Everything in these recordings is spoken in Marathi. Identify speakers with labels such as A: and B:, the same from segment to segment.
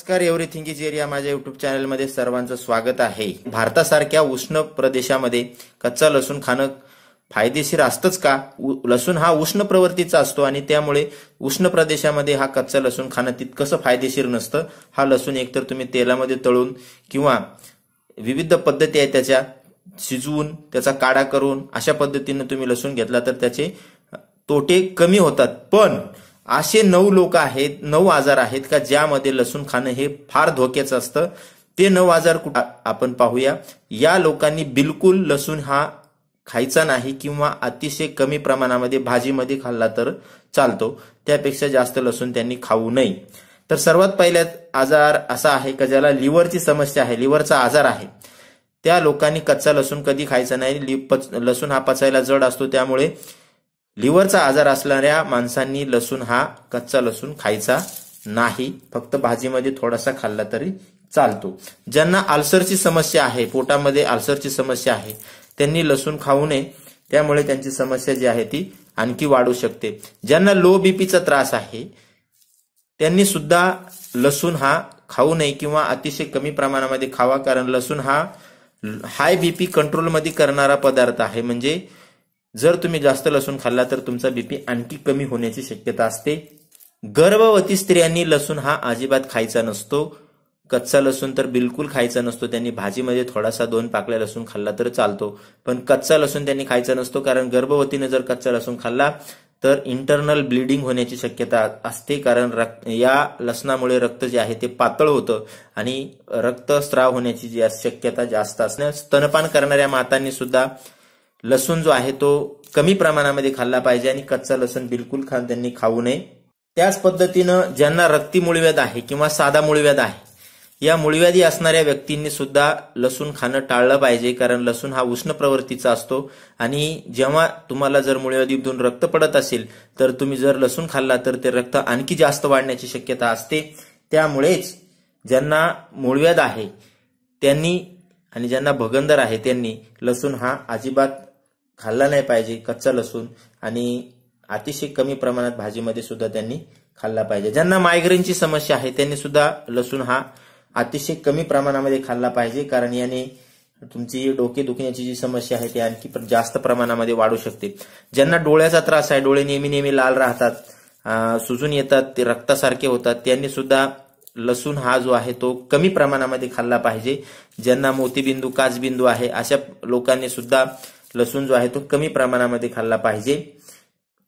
A: नमस्कार एव्हरीथिंग इज एरिया माझ्या युट्यूब चॅनलमध्ये सर्वांचं स्वागत आहे. भारतासारख्या उष्ण प्रदेशामध्ये कच्चा लसूण खाणं फायदेशीर असतंच का? लसूण हा उष्ण प्रवृत्तीचा असतो आणि त्यामुळे उष्ण प्रदेशामध्ये हा कच्चा लसूण खाणं तितकंसं फायदेशीर नसतं. हा लसूण एकतर तुम्ही तेलामध्ये तळून किंवा विविध पद्धती आहेत त्याच्या शिजवून त्याचा काढा करून अशा पद्धतीनं तुम्ही लसूण घेतला तर त्याचे तोटे कमी होतात. पण असे नऊ लोक आहेत नऊ आजार आहेत का ज्यामध्ये लसूण खाणं हे फार धोक्याचं असतं. ते नऊ आजार कुठं आपण पाहूया. या लोकांनी बिलकुल लसूण हा खायचा नाही किंवा अतिशय कमी प्रमाणामध्ये भाजीमध्ये खाल्ला तर चालतो. त्यापेक्षा जास्त लसूण त्यांनी खाऊ नये. तर सर्वात पहिल्या आजार असा आहे का ज्याला लिव्हरची समस्या आहे लिव्हरचा आजार आहे. त्या लोकांनी कच्चा लसूण कधी खायचा नाही. लि- पच- लसूण हा पचायला जड असतो त्यामुळे लिव्हरचा आजार असणाऱ्या माणसांनी लसूण हा कच्चा लसूण खायचा नाही. फक्त भाजीमध्ये थोडासा खाल्ला तरी चालतो. ज्यांना आल्सरची समस्या आहे पोटामध्ये आल्सरची समस्या आहे त्यांनी लसूण खाऊ नये. त्यामुळे त्यांची समस्या जी आहे ती आणखी वाढू शकते. ज्यांना लो बीपीचा त्रास आहे त्यांनी सुद्धा लसूण हा खाऊ नये किंवा अतिशय कमी प्रमाणामध्ये खावा कारण लसूण हा हाय बीपी कंट्रोलमध्ये करणारा पदार्थ आहे. म्हणजे जर तुम्ही जास्त लसूण खाल्ला तर तुमचा बीपी आणखी कमी होण्याची शक्यता असते. गर्भवती स्त्रियांनी लसूण हा अजिबात खायचा नसतो. कच्चा लसूण तर बिलकुल खायचा नसतो. त्यांनी भाजीमध्ये थोडासा दोन पाकळ्या लसूण खाल्ला तर चालतो. पण कच्चा लसूण त्यांनी खायचा नसतो कारण गर्भवतीने जर कच्चा लसूण खाल्ला तर इंटरनल ब्लिडिंग होण्याची शक्यता असते. कारण रक्त या लसणामुळे रक्त जे आहे ते पातळ होतं आणि रक्तस्राव होण्याची जी शक्यता जास्त असणे स्तनपान करणाऱ्या मातांनी सुद्धा लसूण जो आहे तो कमी प्रमाणामध्ये खाल्ला पाहिजे आणि कच्चा लसूण बिलकुल खा त्यांनी खाऊ नये. त्याच पद्धतीनं ज्यांना रक्ती मुळव्याध आहे किंवा साधा मुळव्याध आहे या मुळव्याधी असणाऱ्या व्यक्तींनी सुद्धा लसूण खाणं टाळलं पाहिजे कारण लसूण हा उष्ण प्रवृत्तीचा असतो आणि जेव्हा तुम्हाला जर मुळव्याधीतून रक्त पडत असेल तर तुम्ही जर लसूण खाल्ला तर ते रक्त आणखी जास्त वाढण्याची शक्यता असते. त्यामुळेच ज्यांना मुळव्याध आहे त्यांनी आणि ज्यांना भगंदर आहे त्यांनी लसूण हा अजिबात खाल्ला नाही पाहिजे कच्चा लसूण आणि अतिशय कमी प्रमाणात भाजीमध्ये सुद्धा त्यांनी खाल्ला पाहिजे. ज्यांना मायग्रेनची समस्या आहे त्यांनी सुद्धा लसूण हा अतिशय कमी प्रमाणामध्ये खाल्ला पाहिजे कारण याने तुमची डोके दुखण्याची जी समस्या आहे ती आणखी पण जास्त प्रमाणामध्ये वाढू शकते. ज्यांना डोळ्याचा त्रास आहे डोळे नेहमी नेहमी लाल राहतात सुजून येतात ते रक्तासारखे होतात त्यांनी सुद्धा लसूण हा जो आहे तो कमी प्रमाणामध्ये खाल्ला पाहिजे. ज्यांना मोतीबिंदू काचबिंदू आहे अशा लोकांनी सुद्धा लसूण जो आहे तो कमी प्रमाणामध्ये खाल्ला पाहिजे.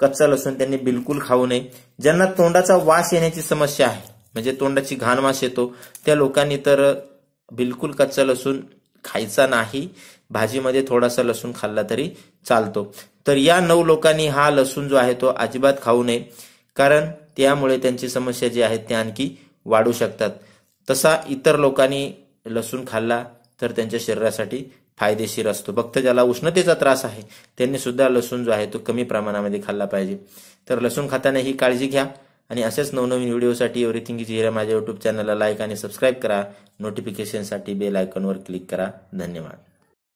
A: कच्चा लसूण त्यांनी बिलकुल खाऊ नये. ज्यांना तोंडाचा वास येण्याची समस्या आहे म्हणजे तोंडाची घाण वास येतो त्या लोकांनी तर बिलकुल कच्चा लसूण खायचा नाही. भाजीमध्ये थोडासा लसूण खाल्ला तरी चालतो. तर या नऊ लोकांनी हा लसूण जो आहे तो अजिबात खाऊ नये कारण त्यामुळे त्यांची समस्या जी आहेत त्या आणखी वाढू शकतात. तसा इतर लोकांनी लसूण खाल्ला तर त्यांच्या शरीरासाठी फायदेशीर असतो. फक्त ज्याला उष्णतेचा त्रास आहे त्यांनी सुद्धा लसूण जो आहे तो कमी प्रमाणामध्ये खाल्ला पाहिजे. तर लसूण खाताना ही काळजी घ्या आणि असेच नवनवीन व्हिडिओसाठी एव्हरीथिंग इज हिरा माझ्या युट्यूब चॅनलला लाईक आणि सबस्क्राईब करा. नोटिफिकेशनसाठी बेल आयकॉनवर क्लिक करा. धन्यवाद.